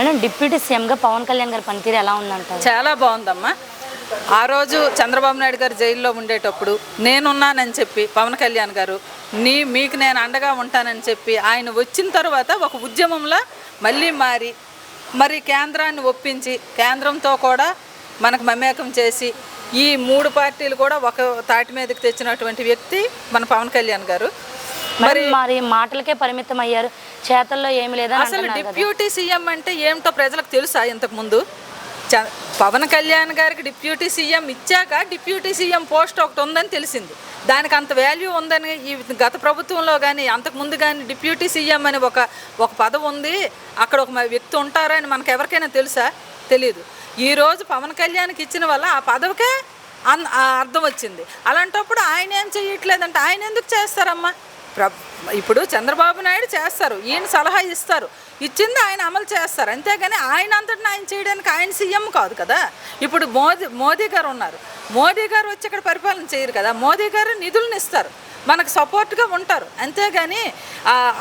Madam deputy సీఎంగా పవన్ కళ్యాణ్ గారి పనితీరు ఎలా ఉందంటారు? చాలా బాగుందమ్మా. ఆ రోజు చంద్రబాబు నాయుడు గారు జైల్లో ఉండేటప్పుడు నేనున్నానని చెప్పి పవన్ కళ్యాణ్ గారు నీ మీకు నేను అండగా ఉంటానని చెప్పి ఆయన వచ్చిన తర్వాత ఒక ఉద్యమంలో మళ్ళీ మారి మరి కేంద్రాన్ని ఒప్పించి కేంద్రంతో కూడా మనకు మమేకం చేసి ఈ మూడు పార్టీలు కూడా ఒక తాటి మీదకి తెచ్చినటువంటి వ్యక్తి మన పవన్ కళ్యాణ్ గారు. మరి మరి మాటలకే పరిమితం అయ్యారు చేతల్లో ఏమి లేదని అసలు డిప్యూటీ సీఎం అంటే ఏమిటో ప్రజలకు తెలుసా ఇంతకు ముందు చ- పవన్ కళ్యాణ్ గారికి డిప్యూటీ సీఎం ఇచ్చాక డిప్యూటీ సీఎం పోస్ట్ ఒకటి ఉందని తెలిసింది. దానికి అంత వాల్యూ ఉందని ఈ గత ప్రభుత్వంలో కానీ అంతకు ముందు కానీ డిప్యూటీ సీఎం అని ఒక ఒక పదవి ఉంది. అక్కడ ఒక వ్యక్తి ఉంటారని మనకు ఎవరికైనా తెలుసా? తెలియదు ఈరోజు పవన్ కళ్యాణ్కి ఇచ్చిన వల్ల ఆ పదవికే అర్థం వచ్చింది. అలాంటప్పుడు ఆయన ఏం చేయట్లేదంటే ఆయన ఎందుకు చేస్తారమ్మా? ఇప్పుడు చంద్రబాబు నాయుడు చేస్తారు. ఈయన సలహా ఇస్తారు. ఇచ్చింది ఆయన అమలు చేస్తారు. అంతేగాని ఆయన అంతటిని ఆయన చేయడానికి ఆయన సీఎం కాదు కదా. ఇప్పుడు మోదీ మోదీ గారు ఉన్నారు. మోదీ గారు వచ్చి ఇక్కడ పరిపాలన చేయరు కదా. మోదీ గారు నిధులను ఇస్తారు. మనకు సపోర్ట్గా ఉంటారు. అంతేగాని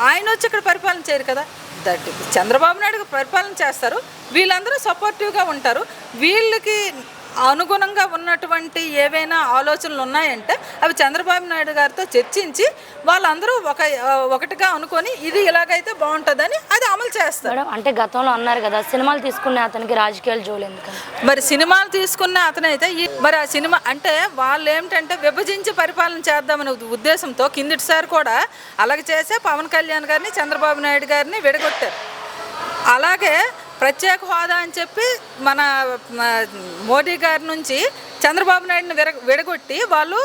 ఆయన వచ్చి ఇక్కడ పరిపాలన చేయరు కదా. దట్ చంద్రబాబు నాయుడు పరిపాలన చేస్తారు. వీళ్ళందరూ సపోర్టివ్గా ఉంటారు. వీళ్ళకి అనుగుణంగా ఉన్నటువంటి ఏవైనా ఆలోచనలు ఉన్నాయంటే అవి చంద్రబాబు నాయుడు గారితో చర్చించి వాళ్ళందరూ ఒక ఒకటిగా అనుకొని ఇది ఇలాగైతే బాగుంటుందని అది అమలు చేస్తారు. అంటే గతంలో అన్నారు కదా సినిమాలు తీసుకునే అతనికి రాజకీయాలు జోలు ఎందుకని? మరి సినిమాలు తీసుకున్న అతనైతే మరి ఆ సినిమా అంటే వాళ్ళు ఏమిటంటే విభజించి పరిపాలన చేద్దామనే ఉద్దేశంతో కిందటిసారి కూడా అలాగే చేసే పవన్ కళ్యాణ్ గారిని చంద్రబాబు నాయుడు గారిని విడగొట్టారు. అలాగే ప్రత్యేక హోదా అని చెప్పి మన మోడీ గారి నుంచి చంద్రబాబు నాయుడుని విర విడగొట్టి వాళ్ళు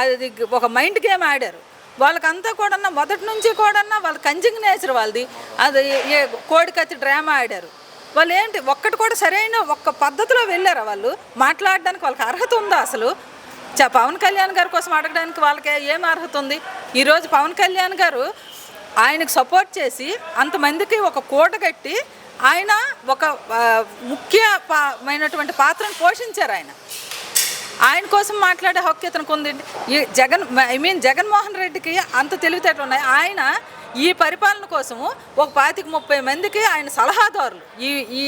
అది ఒక మైండ్ గేమ్ ఆడారు. వాళ్ళకంతా కూడా మొదటి నుంచి కూడా వాళ్ళ కంజింగ్ నేచర్ వాళ్ళది. అది ఏ కోడికత్తి డ్రామా ఆడారు. వాళ్ళు ఏంటి ఒక్కటి కూడా సరైన ఒక్క పద్ధతిలో వెళ్ళారా వాళ్ళు? మాట్లాడడానికి వాళ్ళకి అర్హత ఉందా అసలు? పవన్ కళ్యాణ్ గారి కోసం అడగడానికి వాళ్ళకి ఏం అర్హత ఉంది? ఈరోజు పవన్ కళ్యాణ్ గారు ఆయనకు సపోర్ట్ చేసి అంతమందికి ఒక కూట కట్టి ఆయన ఒక ముఖ్యమైనటువంటి పాత్రను పోషించారు ఆయన. ఆయన కోసం మాట్లాడే హక్కు ఇతనికి ఉంది. ఈ జగన్ ఐ మీన్ జగన్మోహన్ రెడ్డికి అంత తెలివితేటలు ఉన్నాయి. ఆయన ఈ పరిపాలన కోసము ఒక పాతిక ముప్పై మందికి ఆయన సలహాదారులు. ఈ ఈ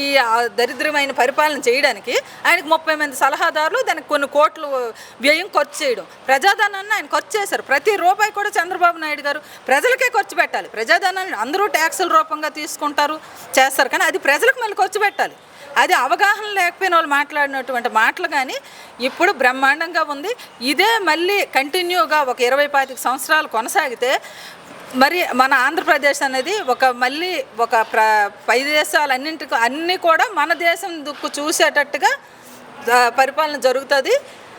దరిద్రమైన పరిపాలన చేయడానికి ఆయనకు ముప్పై మంది సలహాదారులు దానికి కొన్ని కోట్లు వ్యయం ఖర్చు చేయడం. ప్రజాధనాన్ని ఆయన ఖర్చు చేశారు. ప్రతి రూపాయి కూడా చంద్రబాబు నాయుడు గారు ప్రజలకే ఖర్చు పెట్టాలి. ప్రజాధనాన్ని అందరూ ట్యాక్సుల రూపంగా తీసుకుంటారు చేస్తారు. కానీ అది ప్రజలకు మళ్ళీ ఖర్చు పెట్టాలి. అది అవగాహన లేకపోయిన వాళ్ళు మాట్లాడినటువంటి మాటలు కానీ ఇప్పుడు బ్రహ్మాండంగా ఉంది. ఇదే మళ్ళీ కంటిన్యూగా ఒక ఇరవై పాతిక సంవత్సరాలు కొనసాగితే మరి మన ఆంధ్రప్రదేశ్ అనేది ఒక మళ్ళీ ఒక ప్ర పై దేశాలన్నింటికి అన్నీ కూడా మన దేశం దుక్కు చూసేటట్టుగా పరిపాలన జరుగుతుంది.